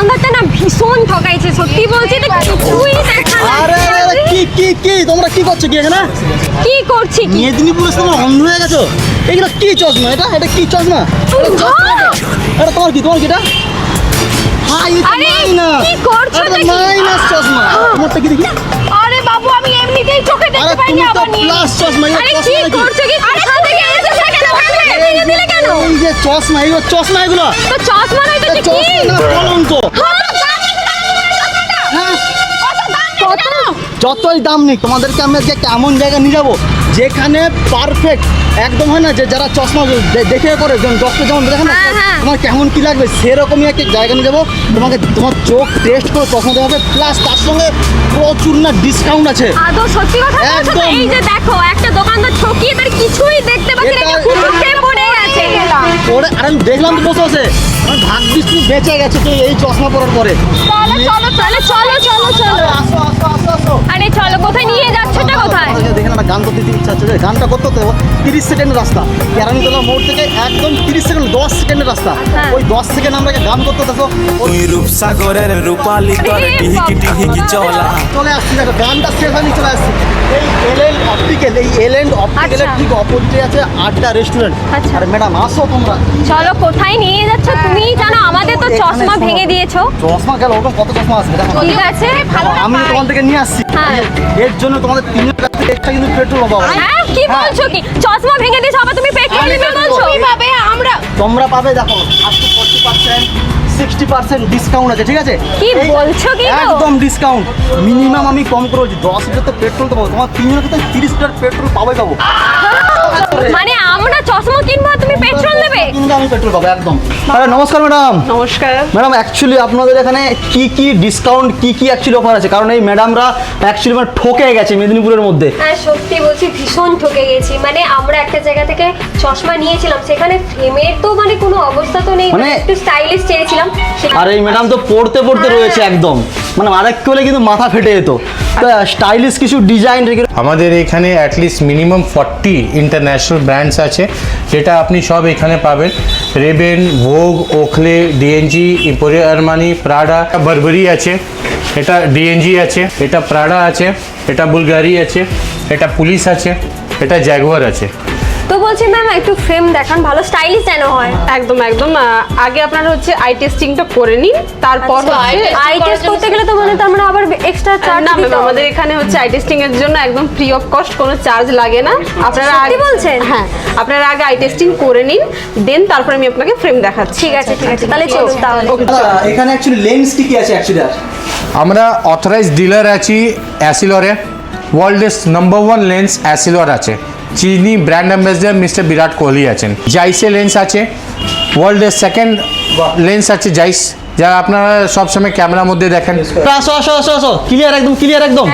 আমারটা না ভীষণ ঠকাইছে সত্যি বলছি তো কিছুই দেখা আরে আরে কি কি কি? তোমরা কি করছ কি এখানে? কি করছি কি? মেদিনীপুরে তোমরা অন্ধ হয়ে গেছো? এগুলো কি চশমা এটা? এটা কি চশমা? এটা তোমার কি? তোমার কি এটা? হাই ভেঙে দিলে কেন? এই যে চশমা এগুলো চশমা এগুলো। তো চশমা নয় তো। কি কলঙ্ক হ্যাঁ। যতই দাম নেই তোমাদেরকে আমি আজকে একটা এমন জায়গা নিয়ে যাব যেখানে পারফেক্ট একদম হয় না যে যারা চশমা দেখে করে যেমন ডক্টর যেমন দেখে না হ্যাঁ, হ্যাঁ। তোমার কেমন কি লাগবে সেরকমই একটা জায়গা নিয়ে যাব তোমাকে তোমার চোখ টেস্ট করে চশমা দেওয়া হবে প্লাস তার সঙ্গে প্রচুর না ডিসকাউন্ট আছে আদৌ সত্যি কথা একদম। এই যে দেখো একটা দোকানদার ঠকিয়ে তার কিছুই দেখতে পাচ্ছি না ওরে আর আমি দেখলাম তো বসে আমার ভাগ্যিস তুমি বেঁচে গেছে তুই এই চশমা পরার পরে। চলো চলো চলো চলো চলো চলো। আসো আসো আসো আসো। আরে চলো কোথায় নিয়ে যাচ্ছোটা কোথায়? আমাকে দেখে একটা গান করতে দিতে ইচ্ছা হচ্ছে গানটা করতে হতে তিরিশ সেকেন্ডের রাস্তা। কেরানিতলা মোড় থেকে একদম তিরিশ সেকেন্ড দশ সেকেন্ডের রাস্তা। হ্যাঁ। ওই দশ সেকেন্ড আমরা গান করতে দেখো তুই রূপসাগরের রূপালি তরে এ টিহিকি টিহিকি চলা। চলে আসছি দেখো গানটা শেষ হয়নি চলে আসছি। এই এলএন অপটিক্যাল এই এলএন অপটিক্যালের আচ্ছা। ঠিক অপোজিটে আছে আড্ডা রেস্টুরেন্ট আচ্ছা। আরে ম্যাডাম আসো তোমরা। চলো কোথায় নিয়ে যাচ্ছ তুমিই জানো আমাদের তো চশমা ভেঙে দিয়েছ। চশমা গেল ওরকম কত চশমা আছে? দেখো। ঠিক আছে আমি তোমার থেকে নিয়ে আসছি। হ্যাঁ। এর জন্য তোমাদের তিন কাছ থেকে একটা কিন্তু পেট্রোল পাবো হ্যাঁ কি বলছো কি? চশমা ভেঙে দিয়েছ আবার তুমি পেট্রোল আমি বলছো? কীভাবে আমরা তোমরা পাবে দেখো আজকে ডিসকাউন্ট আছে ঠিক আছে? কি বলছো কি? একদম ডিসকাউন্ট মিনিমাম আমি কম করে বলছি দশ লিটার তো পেট্রোল তো পাবো। তোমার তিন লিটার তো তিরিশ লিটার পেট্রোল পাবোই পাবো। মানে আমরা চশমা কিনবো আর তুমি পেট্রোল দেবে কিন্তু আমি পেট্রোল পাবো একদম। আরে নমস্কার ম্যাডাম। নমস্কার। ম্যাডাম অ্যাকচুয়ালি আপনাদের এখানে কি কি ডিসকাউন্ট কি কি অ্যাকচুয়ালি অফার আছে? কারণ এই ম্যাডামরা অ্যাকচুয়ালি মানে ঠকে গেছে মেদিনীপুরের মধ্যে। হ্যাঁ সত্যি বলছি ভীষণ ঠকে গেছি। মানে আমরা একটা জায়গা থেকে চশমা নিয়েছিলাম সেখানে ফ্রেমের তো মানে কোনো অবস্থা তো নেই। মানে একটু স্টাইলিশ চেয়েছিলাম আর এই ম্যাডাম তো পড়তে পড়তে হ্যাঁ। রয়েছে একদম। মানে আরেক হলে কিন্তু মাথা ফেটে যেত। স্টাইলিশ কিছু ডিজাইন রেখে আমাদের এখানে at least minimum forty international brands আছে, যেটা আপনি সব এখানে পাবেন। Rayban Vogue Oakley D and G Emporio Armani Prada Burberry আছে, এটা ডিএনজি আছে, এটা প্রাডা আছে, এটা বুলগারি আছে, এটা পুলিশ আছে, এটা জ্যাগুয়ার আছে। তো বলছি ম্যাম একটু ফ্রেম দেখান ভালো স্টাইলিশ যেন হয়। একদম একদম। আগে আপনারা হচ্ছে আই টেস্টিংটা করে নিন তারপর হচ্ছে আই টেস্ট করতে গেলে তো মানে তো আমরা আবার এক্সট্রা চার্জ না ম্যাম আমাদের এখানে হচ্ছে আই টেস্টিং এর জন্য একদম ফ্রি অফ কস্ট কোনো চার্জ লাগে না। আপনারা আগে- বলছেন? হ্যাঁ আপনারা আগে আই টেস্টিং করে নিন দেন তারপর আমি আপনাকে ফ্রেম দেখাচ্ছি। ঠিক আছে ঠিক আছে তাহলে চলুন তাহলে। এখানে অ্যাকচুয়ালি লেন্স কি কি আছে অ্যাকচুয়ালি আমরা অথরাইজড ডিলার আছি অ্যাসিলরে ওয়ার্ল্ডের নাম্বার ওয়ান লেন্স অ্যাসিলর আছে। চিনি brand ambassador mister Virat Kohli আছেন। জাইসে লেন্স আছে। ওয়ার্ল্ডের সেকেন্ড লেন্স আছে জাইস যা আপনারা সবসময় ক্যামেরার মধ্যে দেখেন। আসো আসো আসো আসো ক্লিয়ার একদম ক্লিয়ার একদম।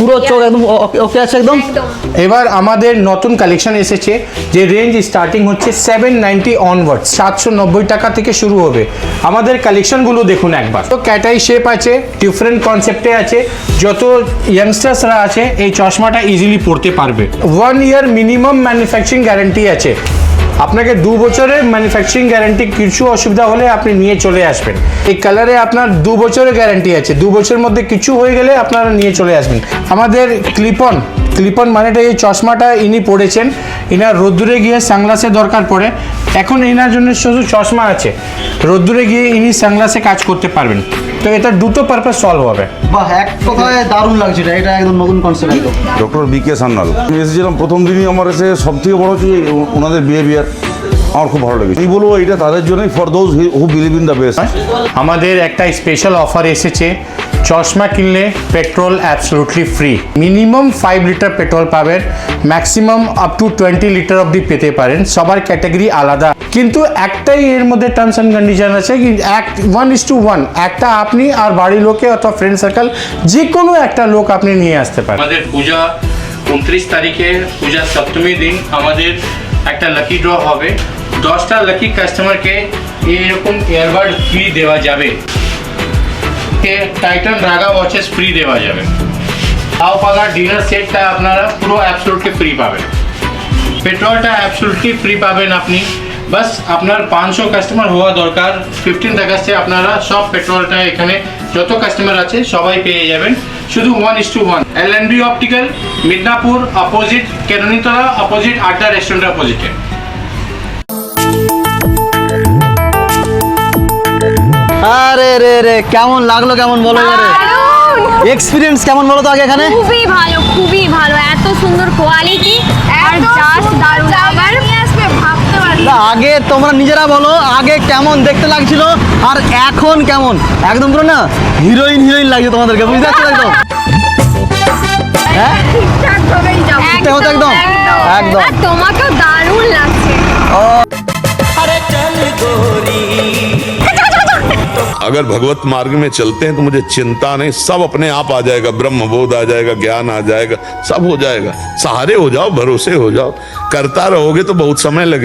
পুরো চোখ একদম ওকে আছে একদম? একদম। এবার আমাদের নতুন কালেকশন এসেছে যে রেঞ্জ স্টার্টিং হচ্ছে সেভেন নাইনটি অনওয়ার্ড সাতশো নব্বই টাকা থেকে শুরু হবে। আমাদের কালেকশনগুলো দেখুন একবার। তো ক্যাটাই শেপ আছে ডিফারেন্ট কনসেপ্টে আছে যত ইয়াংস্টার্সরা আছে এই চশমাটা ইজিলি পড়তে পারবে। One year minimum manufacturing guarantee আছে। আপনাকে দু বছরের ম্যানুফ্যাকচারিং গ্যারান্টি কিছু অসুবিধা হলে আপনি নিয়ে চলে আসবেন। এই কালারে আপনার দু বছরের গ্যারান্টি আছে। দু বছরের মধ্যে কিছু হয়ে গেলে আপনারা নিয়ে চলে আসবেন। আমাদের ক্লিপন ক্লিপন মানেটা এই চশমাটা ইনি পড়েছেন এনার রোদ্দুরে গিয়ে সানগ্লাসের দরকার পড়ে। এখন এনার জন্য শুধু চশমা আছে। রোদ্দুরে গিয়ে ইনি সানগ্লাসে কাজ করতে পারবেন। তো এটা দুটো পারপাস সলভ হবে। বাহ এক কথায় দারুণ লাগছে এটা। এটা একদম নতুন concept doctor B K Sanyal. আমি এসেছিলাম প্রথম দিনই আমার এসে সবথেকে বড় হচ্ছে ওনাদের বিহেভিয়ার আমার খুব ভালো লেগেছে। আমি বলব এটা তাদের জন্যই for those who believe in the best আমাদের একটা স্পেশাল অফার এসেছে। চশমা কিনলে petrol absolutely free minimum five litre petrol পাবেন। Maximum up to twenty litre অবধি পেতে পারেন। সবার ক্যাটাগরি আলাদা। কিন্তু একটাই এর মধ্যে টার্মস অ্যান্ড কন্ডিশন আছে কি এক ওয়ান ইস টু ওয়ান একটা আপনি আর বাড়ির লোকে অথবা ফ্রেন্ড সার্কেল যে কোনো একটা লোক আপনি নিয়ে আসতে পারেন। আমাদের পূজা উনত্রিশ তারিখে পূজার সপ্তমী দিন আমাদের একটা লাকি ড্র হবে। দশটা লাকি কাস্টমারকে এরকম ইয়ারবাড ফ্রি দেওয়া যাবে। টাইটান রাগা ওয়াচেস ফ্রি দেওয়া যাবে। তাও পালা ডিনার সেটটা আপনারা পুরো অ্যাবসলুটলি ফ্রি পাবেন। পেট্রোলটা অ্যাবসলুটলি ফ্রি পাবেন আপনি। বাস আপনার পাঁচশো কাস্টমার হওয়া দরকার। ফিফটিন আগস্টে আপনারা সব পেট্রোলটা এখানে যত কাস্টমার আছে সবাই পেয়ে যাবেন। শুধু one is to one L N B optical Midnapore opposite Keranitola opposite Adda restaurant অপোজিটে আরে রে রে কেমন লাগল কেমন বলো এবারে? এক্সপিরিয়েন্স কেমন বলো তো আগে এখানে? খুবই ভালো খুবই ভালো এত সুন্দর কোয়ালিটি আর জাস্ট দারুণ আবার আসবে ভাবতে পারছি না, আগে তোমরা নিজেরা বলো আগে কেমন দেখতে লাগছিল আর এখন কেমন? একদম পুরো না হিরোইন হিরোইন লাগছে তোমাদেরকে বুঝতে পারছ একদম? হ্যাঁ? একদম? একদম। আর তোমাকেও দারুণ লাগছে। अगर भगवत मार्ग में चलते हैं तो मुझे चिंता नहीं। सब अपने आप आ जाएगा ब्रह्म बोध आ जाएगा, ज्ञान आ जाएगा, सब हो जाएगा। सहारे हो जाओ, भरोसे हो जाओ। करता रहोगे तो बहुत समय लगे